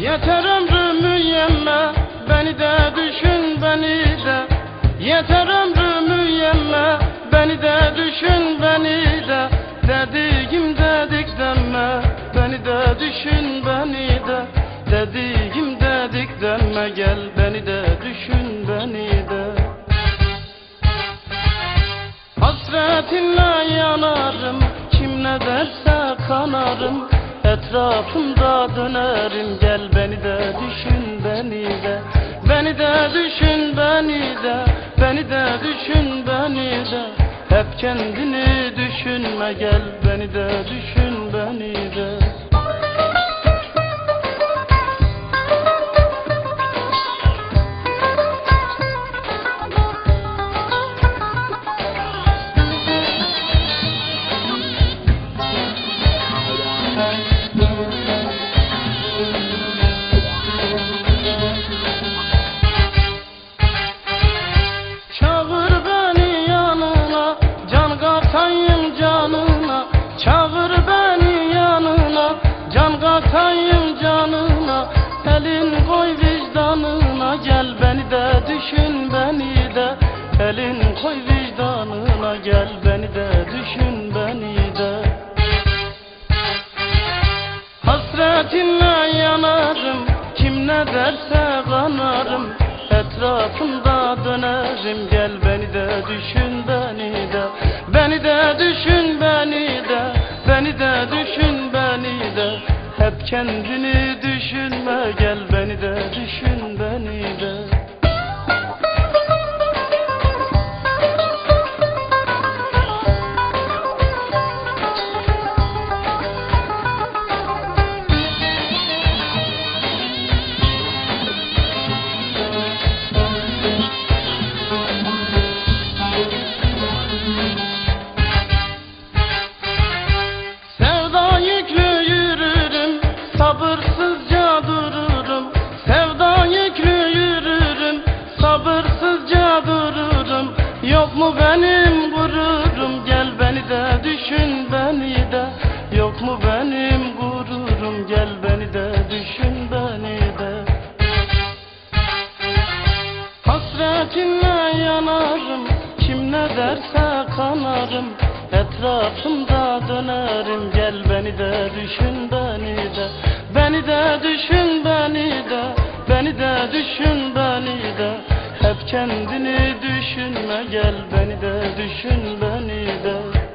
Yeter ömrümü Beni de düşün beni de. Yeter ömrümü Beni de düşün beni de. Dediğim dedik deme Beni de düşün beni de. Dediğim dedik deme Gel beni de düşün. Hasretinle yanarım Kim ne derse kanarım. Etrafımda dönerim Gel beni de düşün beni de. Beni de düşün beni de. Beni de düşün beni de. Hep kendini düşünme Gel beni de düşün beni de Can katayım canına Elin koy vicdanına Gel beni de düşün beni de. Elin koy vicdanına Gel beni de düşün beni de. Hasretinle yanarım Kim ne derse kanarım. Etrafında dönerim Gel beni de düşün kendini düşünme Gel beni de düşün beni de sabırsızca dururum. Sevda yüklü sabırsızca dururum. Yok mu benim gururum, gel beni de düşün beni de. Yok mu benim gururum, gel beni de düşün beni de. Hasretinle yanarım Kim ne derse kanarım Etrafımda dönerim Gel beni de düşün beni de Beni de düşün beni de Beni de düşün beni de. Hep kendini düşünme Gel beni de düşün beni de